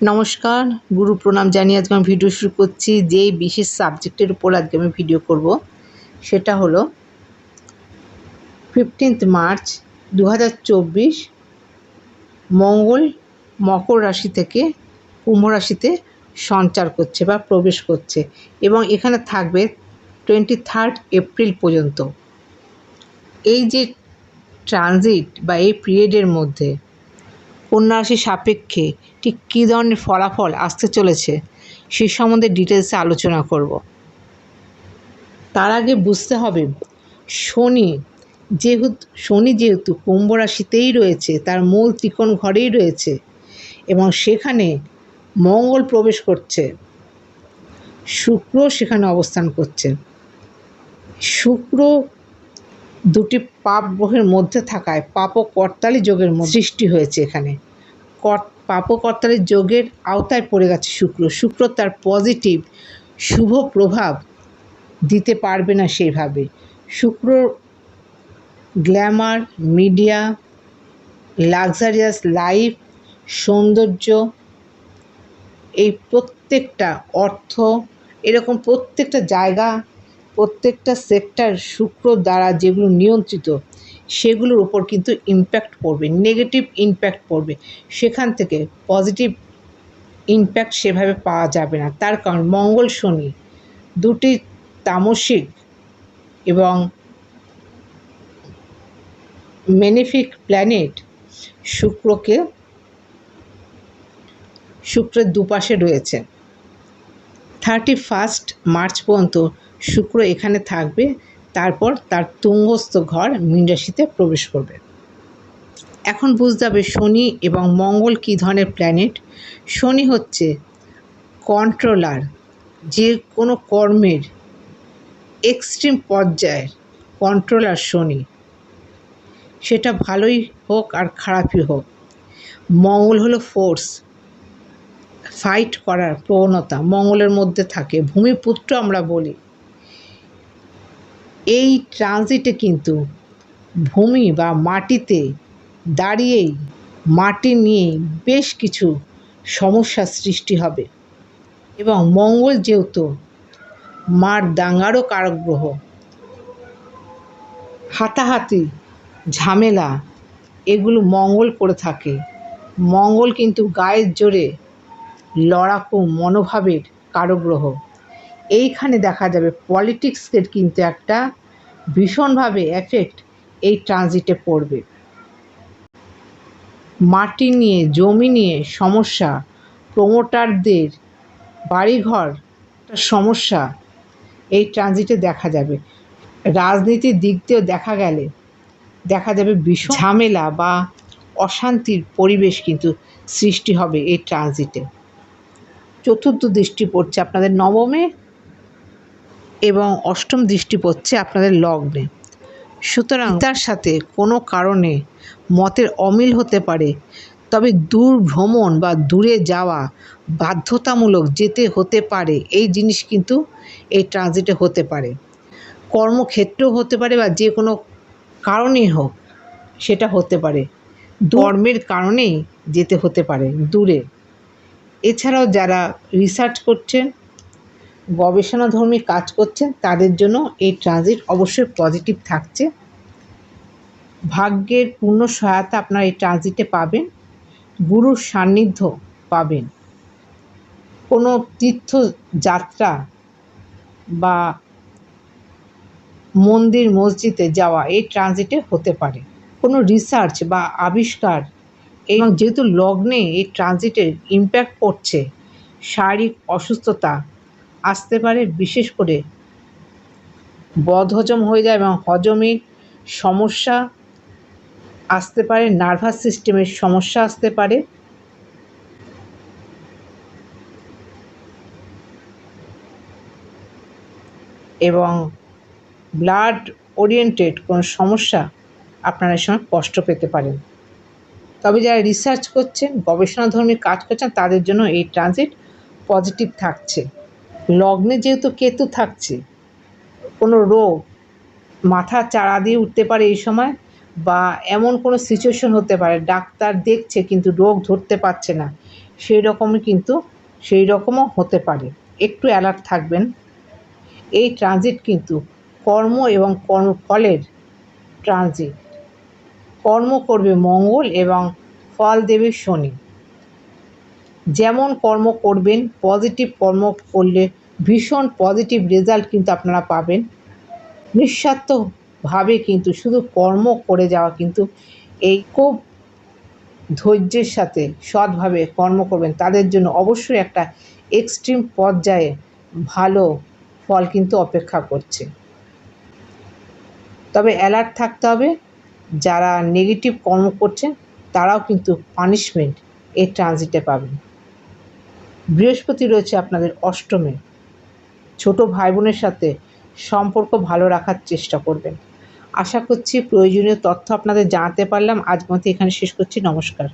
নমস্কার, গুরু প্রণাম জানিয়ে আজকে আমি ভিডিও শুরু করছি। যেই বিশেষ সাবজেক্টের উপর আজকে আমি ভিডিও করব, সেটা হলো ফিফটিন্থ মার্চ দু হাজার চব্বিশ মঙ্গল মকর রাশি থেকে কুম্ভ রাশিতে সঞ্চার করছে বা প্রবেশ করছে এবং এখানে থাকবে টোয়েন্টি থার্ড এপ্রিল পর্যন্ত। এই যে ট্রানজিট বা এই পিরিয়ডের মধ্যে কন্যা রাশির সাপেক্ষে ঠিক কী ধরনের ফলাফল আসতে চলেছে সে সম্বন্ধে ডিটেলসে আলোচনা করব। তার আগে বুঝতে হবে, শনি যেহেতু শনি যেহেতু কুম্ভ রাশিতেই রয়েছে, তার মূল ত্রিকোণ ঘরেই রয়েছে এবং সেখানে মঙ্গল প্রবেশ করছে, শুক্র সেখানে অবস্থান করছে। শুক্র দুটি পাপ গ্রহের মধ্যে থাকায় পাপ ও কর্তালি যোগের সৃষ্টি হয়েছে এখানে। পাপ কর্তালি যোগের আওতায় পড়ে গেছে শুক্র। শুক্র তার পজিটিভ শুভ প্রভাব দিতে পারবে না সেইভাবে। শুক্র গ্ল্যামার মিডিয়া লাক্সারিয়াস লাইফ সৌন্দর্য, এই প্রত্যেকটা অর্থ, এরকম প্রত্যেকটা জায়গা প্রত্যেকটা সেক্টর শুক্র দ্বারা যেগুলো নিয়ন্ত্রিত, সেগুলোর উপর কিন্তু ইম্প্যাক্ট পড়বে নেগেটিভ ইম্প্যাক্ট পড়বে। সেখান থেকে পজিটিভ ইম্প্যাক্ট সেভাবে পাওয়া যাবে না। তার কারণ মঙ্গল শনি দুটি তামসিক এবং মেনিফিক প্ল্যানেট শুক্রকে, শুক্রের দুপাশে রয়েছে। থার্টি ফার্স্ট মার্চ পর্যন্ত শুক্র এখানে থাকবে, তারপর তার তুঙ্গস্থ ঘর মীন রাশিতে প্রবেশ করবে। এখন বুঝতে হবে শনি এবং মঙ্গল কী ধরনের প্ল্যানেট শনি হচ্ছে কন্ট্রোলার যে কোনো কর্মের এক্সট্রিম পর্যায়ের কন্ট্রোলার শনি। সেটা ভালোই হোক আর খারাপই হোক। মঙ্গল হলো ফোর্স ফাইট করার প্রবণতা মঙ্গলের মধ্যে থাকে। ভূমিপুত্র আমরা বলি। এই ট্রানজিটে কিন্তু ভূমি বা মাটিতে দাঁড়িয়েই মাটি নিয়ে বেশ কিছু সমস্যার সৃষ্টি হবে। এবং মঙ্গল যেহেতু মার দাঙ্গারও কারক গ্রহ হাতাহাতি ঝামেলা, এগুলো মঙ্গল করে থাকে। মঙ্গল কিন্তু গায়ের জোরে লড়াকু মনোভাবের কারক গ্রহ এইখানে দেখা যাবে পলিটিক্সের কিন্তু একটা ভীষণভাবে এফেক্ট এই ট্রানজিটে পড়বে। মাটি নিয়ে, জমি নিয়ে সমস্যা প্রমোটারদের বাড়িঘর সমস্যা এই ট্রানজিটে দেখা যাবে। রাজনীতির দিক দিয়েও দেখা গেলে দেখা যাবে ভীষণ ঝামেলা বা অশান্তির পরিবেশ কিন্তু সৃষ্টি হবে এই ট্রানজিটে চতুর্থ দৃষ্টি পড়ছে আপনাদের নবমে। এবং অষ্টম দৃষ্টি পড়ছে আপনাদের লগ্নে। সুতরাং তার সাথে কোনো কারণে মতের অমিল হতে পারে তবে দূর ভ্রমণ বা দূরে যাওয়া বাধ্যতামূলক যেতে হতে পারে এই জিনিস কিন্তু এই ট্রানজিটে হতে পারে। কর্মক্ষেত্রেও হতে পারে বা যে কোনো কারণেই হোক সেটা হতে পারে। ধর্মের কারণেই যেতে হতে পারে দূরে। এছাড়াও যারা রিসার্চ করছেন গবেষণাধর্মী কাজ করছেন, তাদের জন্য এই ট্রানজিট অবশ্যই পজিটিভ থাকছে। ভাগ্যের পূর্ণ সহায়তা আপনারা এই ট্রানজিটে পাবেন, গুরুর সান্নিধ্য পাবেন। কোনো তীর্থযাত্রা বা মন্দির মসজিদে যাওয়া এই ট্রানজিটে হতে পারে। কোনো রিসার্চ বা আবিষ্কার এবং যেহেতু লগ্নে এই ট্রানজিটের ইম্প্যাক্ট পড়ছে, শারীরিক অসুস্থতা আসতে পারে, বিশেষ করে বদহজম হয়ে যায় এবং হজমের সমস্যা আসতে পারে নার্ভাস সিস্টেমের সমস্যা আসতে পারে। এবং ব্লাড ওরিয়েন্টেড কোনো সমস্যা আপনারা সময় কষ্ট পেতে পারেন। তবে যারা রিসার্চ করছেন, গবেষণাধর্মী কাজ করছেন, তাদের জন্য এই ট্রানজিট পজিটিভ থাকছে। লগ্নে যেহেতু কেতু থাকছে, কোনো রোগ, মাথা চাড়া দিয়ে উঠতে পারে এই সময় বা এমন কোনো সিচুয়েশন হতে পারে, ডাক্তার দেখছে কিন্তু রোগ ধরতে পারছে না, সেই রকমই কিন্তু সেই রকমও হতে পারে। একটু অ্যালার্ট থাকবেন। এই ট্রানজিট কিন্তু কর্ম এবং কর্মফলের ট্রানজিট কর্ম করবে মঙ্গল এবং ফল দেবে শনি। যেমন কর্ম করবেন পজিটিভ কর্ম করলে ভীষণ পজিটিভ রেজাল্ট কিন্তু আপনারা পাবেন। নিঃস্বার্থভাবে কিন্তু শুধু কর্ম করে যাওয়া কিন্তু এই খুব ধৈর্যের সাথে সৎভাবে কর্ম করবেন, তাদের জন্য অবশ্যই একটা এক্সট্রিম পর্যায়ে ভালো ফল কিন্তু অপেক্ষা করছে। তবে অ্যালার্ট থাকতে হবে, যারা নেগেটিভ কর্ম করছেন, তারাও কিন্তু পানিশমেন্ট এই ট্রানজিটে পাবেন। বৃহস্পতি রয়েছে আপনাদের অষ্টমে। ছোট ভাই বোনের সাথে সম্পর্ক ভালো রাখার চেষ্টা করবেন। আশা করছি প্রয়োজনীয় তথ্য আপনাদের জানাতে পারলাম। আজ মতো এখানে শেষ করছি। নমস্কার।